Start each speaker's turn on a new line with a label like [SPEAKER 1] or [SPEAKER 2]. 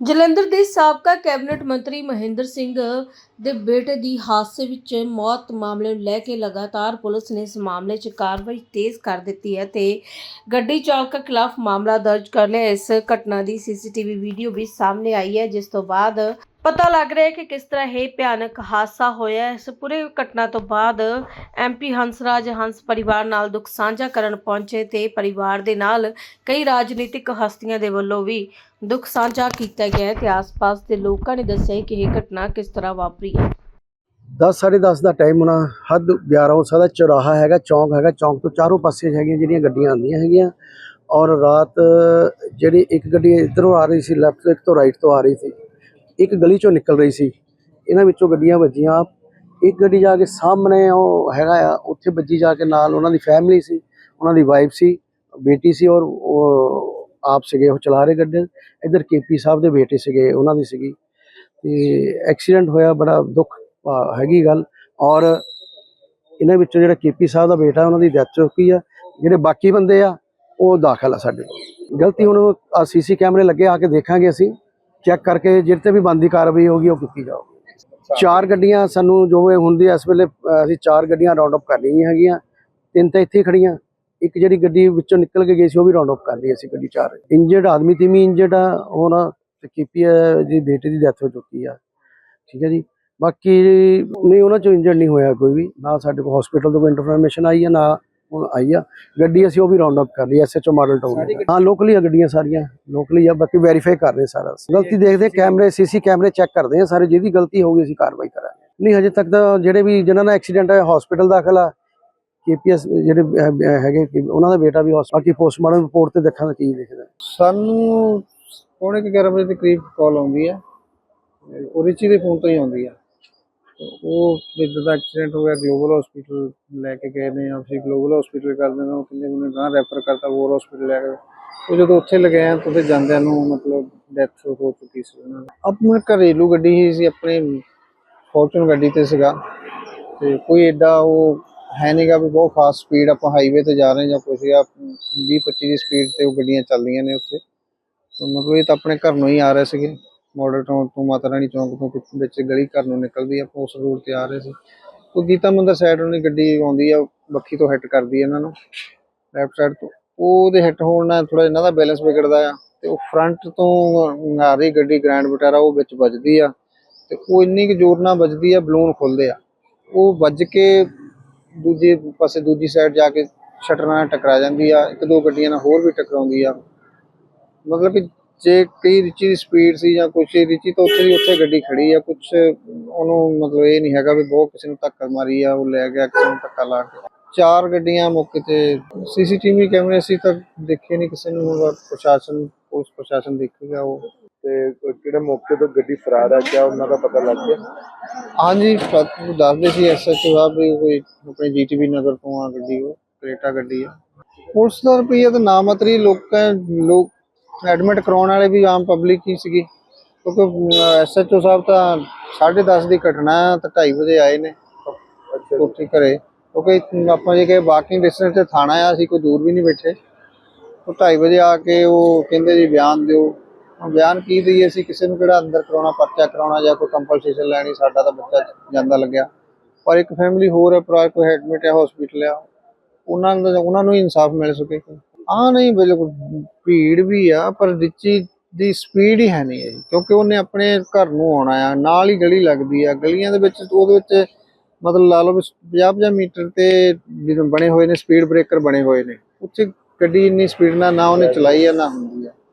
[SPEAKER 1] ਜਲੰਧਰ ਦੇ ਸਾਬਕਾ ਕੈਬਨਿਟ ਮੰਤਰੀ ਮਹਿੰਦਰ ਸਿੰਘ ਦੇ ਬੇਟੇ ਦੀ ਹਾਦਸੇ ਵਿੱਚ ਮੌਤ ਮਾਮਲੇ ਨੂੰ ਲੈ ਕੇ ਲਗਾਤਾਰ ਪੁਲਿਸ ਨੇ ਇਸ ਮਾਮਲੇ 'ਚ ਕਾਰਵਾਈ ਤੇਜ਼ ਕਰ ਦਿੱਤੀ ਹੈ ਤੇ ਗੱਡੀ ਚਾਲਕ ਖਿਲਾਫ ਮਾਮਲਾ ਦਰਜ ਕਰ ਲਿਆ। ਇਸ ਘਟਨਾ ਦੀ ਸੀਸੀਟੀਵੀ ਵੀਡੀਓ ਵੀ ਸਾਹਮਣੇ ਆਈ ਹੈ, ਜਿਸ ਤੋਂ ਬਾਅਦ ਪਤਾ ਲੱਗ ਰਿਹਾ ਹੈ ਕਿ ਕਿਸ ਤਰ੍ਹਾਂ ਇਹ ਭਿਆਨਕ ਹਾਦਸਾ ਹੋਇਆ ਇਸ ਪੂਰੇ ਘਟਨਾ ਤੋਂ ਬਾਅਦ ਐਮਪੀ ਹੰਸਰਾਜ ਹੰਸ ਪਰਿਵਾਰ ਨਾਲ ਦੁੱਖ ਸਾਂਝਾ ਕਰਨ ਪਹੁੰਚੇ ਤੇ ਪਰਿਵਾਰ ਦੇ ਨਾਲ ਕਈ ਰਾਜਨੀਤਿਕ ਹਸਤੀਆਂ ਦੇ ਵੱਲੋਂ ਵੀ ਦੁੱਖ ਸਾਂਝਾ ਕੀਤਾ ਗਿਆ ਹੈ ਤੇ ਆਸ-ਪਾਸ ਦੇ ਲੋਕਾਂ ਨੇ ਦੱਸਿਆ ਕਿ ਇਹ ਘਟਨਾ ਕਿਸ ਤਰ੍ਹਾਂ ਵਾਪਰੀ ਹੈ।
[SPEAKER 2] 10 10:30 ਦਾ ਟਾਈਮ ਹੋਣਾ, ਹੱਦ 11 ਹੋ ਸਕਦਾ ਚੌਰਾਹਾ ਹੈਗਾ, ਚੌਂਕ ਹੈਗਾ, ਚੌਂਕ ਤੋਂ ਚਾਰੋਂ ਪਾਸੇ ਹੈਗੀਆਂ ਜਿਹੜੀਆਂ ਗੱਡੀਆਂ ਆਉਂਦੀਆਂ ਹੈਗੀਆਂ ਔਰ ਰਾਤ ਜਿਹੜੀ ਇੱਕ ਗੱਡੀ ਇਧਰੋਂ ਆ ਰਹੀ ਸੀ ਲੈਫਟ ਤੋਂ ਇੱਕ ਤੋਂ ਰਾਈਟ ਤੋਂ ਆ ਰਹੀ ਸੀ। ਇੱਕ ਗਲੀ ਚੋਂ ਨਿਕਲ ਰਹੀ ਸੀ। ਇਹਨਾਂ ਵਿੱਚੋਂ ਗੱਡੀਆਂ ਵੱਜੀਆਂ। ਇੱਕ ਗੱਡੀ ਜਾ ਕੇ ਸਾਹਮਣੇ ਉਹ ਹੈਗਾ ਆ, ਉੱਥੇ ਵੱਜੀ ਜਾ ਕੇ ਨਾਲ ਉਹਨਾਂ ਦੀ ਫੈਮਿਲੀ ਸੀ, ਉਹਨਾਂ ਦੀ ਵਾਈਫ ਸੀ, ਬੇਟੀ ਸੀ ਔਰ ਉਹ ਆਪ ਸੀਗੇ, ਉਹ ਚਲਾ ਰਹੇ ਗੱਡੀ। ਇਧਰ ਕੇਪੀ ਸਾਹਿਬ ਦੇ ਬੇਟੇ ਸੀਗੇ, ਉਹਨਾਂ ਦੀ ਸੀਗੀ। ਤੇ ਐਕਸੀਡੈਂਟ ਹੋਇਆ, ਬੜਾ ਦੁੱਖ ਹੈਗੀ ਗੱਲ। ਔਰ ਇਹਨਾਂ ਵਿੱਚੋਂ ਜਿਹੜਾ ਕੇਪੀ ਸਾਹਿਬ ਦਾ ਬੇਟਾ, ਉਹਨਾਂ ਦੀ ਡੈਥ ਚੁੱਕੀ ਆ। ਜਿਹੜੇ ਬਾਕੀ ਬੰਦੇ ਆ, ਉਹ ਦਾਖਲ ਆ ਸਾਡੇ ਕੋਲ। ਗਲਤੀ ਹੁਣ ਆ ਸੀਸੀ ਕੈਮਰੇ ਲੱਗੇ ਆ ਕੇ ਦੇਖਾਂਗੇ ਅਸੀਂ। ਚੈੱਕ ਕਰਕੇ ਜਿਹੜੇ ਤੇ ਵੀ ਬੰਦੀ ਕਾਰਵਾਈ ਹੋਗੀ ਉਹ ਕੀਤੀ ਜਾਊਗੀ। ਚਾਰ ਗੱਡੀਆਂ ਸਾਨੂੰ ਜੋ ਹੁੰਦੀ ਇਸ ਵੇਲੇ ਅਸੀਂ ਚਾਰ ਗੱਡੀਆਂ ਰਾਉਂਡ ਅਪ ਕਰ ਲਈਆਂ ਹੈਗੀਆਂ। ਤਿੰਨ ਤਾਂ ਇੱਥੇ ਹੀ ਖੜੀਆਂ ਇੱਕ ਜਿਹੜੀ ਗੱਡੀ ਵਿੱਚੋਂ ਨਿਕਲ ਕੇ ਗਈ ਸੀ, ਉਹ ਵੀ ਰਾਉਂਡ ਅਪ ਕਰ ਲਈ ਅਸੀਂ ਗੱਡੀ ਚਾਰ। ਇੰਜਰਡ ਆਦਮੀ ਤਿਮੀ ਇੰਜਰਡ ਆ, ਹੁਣ ਤੇ ਕੀਪੀ ਜੀ ਬੇਟੇ ਦੀ ਡੈਥ ਹੋ ਚੁੱਕੀ ਆ। ਠੀਕ ਹੈ ਜੀ? ਬਾਕੀ ਨਹੀਂ, ਉਹਨਾਂ ਚੋਂ ਇੰਜਰਡ ਨਹੀਂ ਹੋਇਆ ਕੋਈ ਵੀ। ਨਾ ਸਾਡੇ ਕੋਲ ਹਸਪੀਟਲ ਤੋਂ ਕੋਈ ਇਨਫੋਰਮੇਸ਼ਨ ਆਈ ਹੈ ਨਾ ਹੁਣ ਆਈ ਆ। ਗੱਡੀ ਅਸੀਂ ਉਹ ਵੀ ਰਾਉਂਡ ਅਪ ਕਰ ਲਈ ਐਸਐਚਓ ਮਾਡਲ ਟਾਊਨ ਹਾਂ ਲੋਕਲੀ ਆ ਗੱਡੀਆਂ ਸਾਰੀਆਂ। ਲੋਕਲੀ ਆ, ਬਾਕੀ ਵੈਰੀਫਾਈ ਕਰ ਰਹੇ ਸਾਰਾ। ਗਲਤੀ ਦੇਖਦੇ ਕੈਮਰੇ ਸੀਸੀ ਕੈਮਰੇ ਚੈੱਕ ਕਰਦੇ ਆ ਸਾਰੇ, ਜਿਹਦੀ ਗਲਤੀ ਹੋਊਗੀ ਅਸੀਂ ਕਾਰਵਾਈ ਕਰਾਂਗੇ। ਨਹੀਂ, ਹਜੇ ਤੱਕ ਤਾਂ ਜਿਹੜੇ ਵੀ, ਜਿਨ੍ਹਾਂ ਨਾਲ ਐਕਸੀਡੈਂਟ ਹੋਇਆ ਹਸਪੀਟਲ ਦਾਖਲ ਆ ਕੇਪੀਐਸ ਜਿਹੜੇ ਹੈਗੇ ਉਹਨਾਂ ਦਾ ਬੇਟਾ ਵੀ ਹਸਪਤਾਲ ਬਾਕੀ ਪੋਸਟਮਾਰਟਮ ਰਿਪੋਰਟ ਤੇ ਦੇਖਾਂਗੇ ਕੀ ਦਿਖਦਾ
[SPEAKER 3] ਸਾਨੂੰ ਪੌਣੇ 11 ਵਜੇ ਦੇ ਕਰੀਬ ਕਾਲ ਆਉਂਦੀ ਹੈ ਉਹ ਰਿਚੀ ਦੇ ਫੋਨ ਤੋਂ ਹੀ ਆਉਂਦੀ ਹੈ ਉਹ ਜਿੱਦਾਂ ਦਾ ਐਕਸੀਡੈਂਟ ਹੋ ਗਿਆ ਗਲੋਬਲ ਹਸਪੀਟਲ ਲੈ ਕੇ ਗਏ ਨੇ ਅਸੀਂ ਗਲੋਬਲ ਹਸਪੀਟਲ ਕਰ ਦਿੰਦੇ ਉਹ ਕਹਿੰਦੇ ਉਹਨੇ ਗਾਂ ਰੈਫਰ ਕਰਤਾ, ਹੋਰ ਹਸਪੀਟਲ ਲੈ ਕੇ ਉਹ ਜਦੋਂ ਉੱਥੇ ਲਗਾਏ ਤਾਂ ਉੱਥੇ ਜਾਂਦਿਆਂ ਨੂੰ ਮਤਲਬ ਡੈਥ ਹੋ ਚੁੱਕੀ ਸੀ ਉਹਨਾਂ ਦੀ। ਆਪਣੇ ਘਰੇਲੂ ਗੱਡੀ ਹੀ ਸੀ, ਆਪਣੇ ਫੋਰਚੂਨ ਗੱਡੀ ਤੇ ਸੀਗਾ। ਤੇ ਕੋਈ ਐਡਾ ਉਹ ਹੈ ਨਹੀਂਗਾ ਵੀ ਬਹੁਤ ਫਾਸਟ ਸਪੀਡ ਆਪਾਂ ਹਾਈਵੇ ਤੇ ਜਾ ਰਹੇ ਜਾਂ ਕੁਛ ਆ 20 25 ਦੀ ਸਪੀਡ ਤੇ ਉਹ ਗੱਡੀਆਂ ਚੱਲਦੀਆਂ ਨੇ ਉੱਥੇ। ਮਤਲਬ ਇਹ ਤਾਂ ਆਪਣੇ ਘਰ ਨੂੰ ਹੀ ਆ ਰਹੇ ਸੀਗੇ। ਮਾਡਲ ਟਾਊਨ ਤੋਂ ਮਾਤਾ ਰਾਣੀ ਚੌਂਕ ਤੋਂ ਪਿੱਛੇ ਵਿੱਚ ਗਲੀ ਘਰ ਨੂੰ ਨਿਕਲਦੀ ਆ, ਆਪਾਂ ਉਸ ਰੋਡ ਤੇ ਆ ਰਹੇ ਸੀ। ਉਹ ਗੀਤਾ ਮੰਦਰ ਸਾਈਡ ਨੂੰ ਗੱਡੀ ਆਉਂਦੀ ਆ, ਬੱਖੀ ਤੋਂ ਹਿੱਟ ਕਰਦੀ ਆ ਇਹਨਾਂ ਨੂੰ ਲੈਫਟ ਸਾਈਡ ਤੋਂ। ਉਹਦੇ ਹਿੱਟ ਹੋਣ ਨਾਲ ਥੋੜਾ ਇਹਨਾਂ ਦਾ ਬੈਲੈਂਸ ਵਿਗੜਦਾ ਆ, ਤੇ ਉਹ ਫਰੰਟ ਤੋਂ ਆ ਰਹੀ ਗੱਡੀ ਗ੍ਰੈਂਡ ਵਿਟਾਰਾ ਉਹ ਵਿੱਚ ਵੱਜਦੀ ਆ, ਤੇ ਉਹ ਇੰਨੀ ਕੁ ਜ਼ੋਰ ਨਾਲ ਵੱਜਦੀ ਆ ਬਲੂਨ ਖੁੱਲਦੇ ਆ। ਉਹ ਵੱਜ ਕੇ ਦੂਜੇ ਪਾਸੇ ਦੂਜੀ ਸਾਈਡ ਜਾ ਕੇ ਸ਼ਟਰ ਨਾਲ ਟਕਰਾ ਜਾਂਦੀ ਆ, ਇੱਕ ਦੋ ਗੱਡੀਆਂ ਨਾਲ ਹੋਰ ਵੀ ਟਕਰਾਉਂਦੀ ਆ। ਮਤਲਬ ਕਿ ਜੇ ਕਈ ਰਿਚੀ ਦੀ ਸਪੀਡ ਸੀ ਜਾਂ ਕੁਛ ਰਿਚੀ ਤਾਂ ਉੱਥੇ ਦੀ ਉੱਥੇ ਗੱਡੀ ਖੜੀ ਆ ਕੁਛ ਉਹਨੂੰ ਮਤਲਬ ਇਹ ਨਹੀਂ ਹੈਗਾ ਵੀ ਬਹੁਤ ਕਿਸੇ ਨੂੰ ਧੱਕਾ ਮਾਰੀ ਆ ਉਹ ਲੈ ਗਿਆ ਕਿਸੇ ਨੂੰ ਧੱਕਾ ਲਾ ਕੇ। ਚਾਰ ਗੱਡੀਆਂ ਮੌਕੇ ਤੇ ਸੀਸੀਟੀਵੀ ਕੈਮਰੇ ਸੀ ਤਾਂ ਦੇਖੇ ਨਹੀਂ ਕਿਸੇ ਨੂੰ ਹੁਣ ਪ੍ਰਸ਼ਾਸਨ ਪੁਲਿਸ ਪ੍ਰਸ਼ਾਸਨ ਦੇਖੇਗਾ ਉਹ।
[SPEAKER 4] ਤੇ ਕਿਹੜੇ ਮੌਕੇ ਤੋਂ ਗੱਡੀ ਫਰਾਰ ਹੈ ਕਿਆ ਉਹਨਾਂ ਦਾ ਪਤਾ ਲੱਗ ਗਿਆ?
[SPEAKER 3] ਹਾਂਜੀ ਫਤ- ਦੱਸਦੇ ਸੀ ਐਸਐਚਓ ਸਾਹਿਬ ਵੀ ਕੋਈ ਆਪਣੇ ਜੀਟੀਬੀ ਨਗਰ ਤੋਂ ਆ ਗੱਡੀ ਉਹ ਕਰੇਟਾ ਗੱਡੀ ਆ। ਪੁਲਿਸ ਦਾ ਰੁਪਈਆ ਤਾਂ ਨਾ ਮਤਰੀ ਲੋਕਾਂ ਲੋਕ ਐਡਮਿਟ ਕਰਾਉਣ ਵਾਲੇ ਵੀ ਆਮ ਪਬਲਿਕ ਹੀ ਸੀਗੀ। ਕਿਉਂਕਿ ਐਸਐਚਓ ਸਾਹਿਬ ਤਾਂ 10:30 ਦੀ ਘਟਨਾ ਤਾਂ 2:30 ਵਜੇ ਆਏ ਨੇ। ਉੱਥੇ ਘਰੇ। ਕਿਉਂਕਿ ਆਪਾਂ ਜੇ ਕਿ ਵਾਕਿੰਗ ਡਿਸਟੈਂਸ ਤੇ ਥਾਣਾ ਆ ਅਸੀਂ ਕੋਈ ਦੂਰ ਵੀ ਨਹੀਂ ਬੈਠੇ। ਉਹ 2:30 ਵਜੇ ਆ ਕੇ ਉਹ ਕਹਿੰਦੇ ਜੀ ਬਿਆਨ ਦਿਓ। ਬਿਆਨ ਕੀ ਦਈਏ ਅਸੀਂ? ਕਿਸੇ ਨੂੰ ਕਿਹੜਾ ਅੰਦਰ ਕਰਾਉਣਾ ਪਰਚਾ ਕਰਾਉਣਾ ਜਾਂ ਕੋਈ ਕੰਪਲਸੇਸ਼ਨ ਲੈਣੀ? ਸਾਡਾ ਤਾਂ ਬੱਚਾ ਜਾਂਦਾ ਲੱਗਿਆ। ਪਰ ਇੱਕ ਫੈਮਿਲੀ ਹੋਰ ਹੈ ਭਰਾ ਕੋਈ ਐਡਮਿਟ ਹੈ ਹਸਪੀਟਲ ਆ। ਉਹਨਾਂ ਨੂੰ ਉਹਨਾਂ ਨੂੰ ਹੀ ਇਨਸਾਫ ਮਿਲ ਸਕੇ। ਆ ਨਹੀਂ ਬਿਲਕੁਲ ਭੀੜ ਵੀ ਆ ਪਰ ਰਿਚੀ ਦੀ ਸਪੀਡ ਹੀ ਹੈ ਨਹੀਂ ਹੈ ਜੀ, ਕਿਉਂਕਿ ਉਹਨੇ ਆਪਣੇ ਘਰ ਨੂੰ ਆਉਣਾ ਆ ਨਾਲ ਹੀ ਗਲੀ ਲੱਗਦੀ ਆ ਗਲੀਆਂ ਦੇ ਵਿੱਚ ਉਹਦੇ ਵਿੱਚ ਮਤਲਬ ਲਾ ਲਓ ਵੀ 50-50 ਮੀਟਰ ਤੇ ਜਦੋਂ ਬਣੇ ਹੋਏ ਨੇ ਸਪੀਡ ਬ੍ਰੇਕਰ ਬਣੇ ਹੋਏ ਨੇ ਉੱਥੇ ਗੱਡੀ ਇੰਨੀ ਸਪੀਡ ਨਾਲ ਨਾ ਉਹਨੇ ਚਲਾਈ ਆ ਨਾ ਹੁੰਦੀ।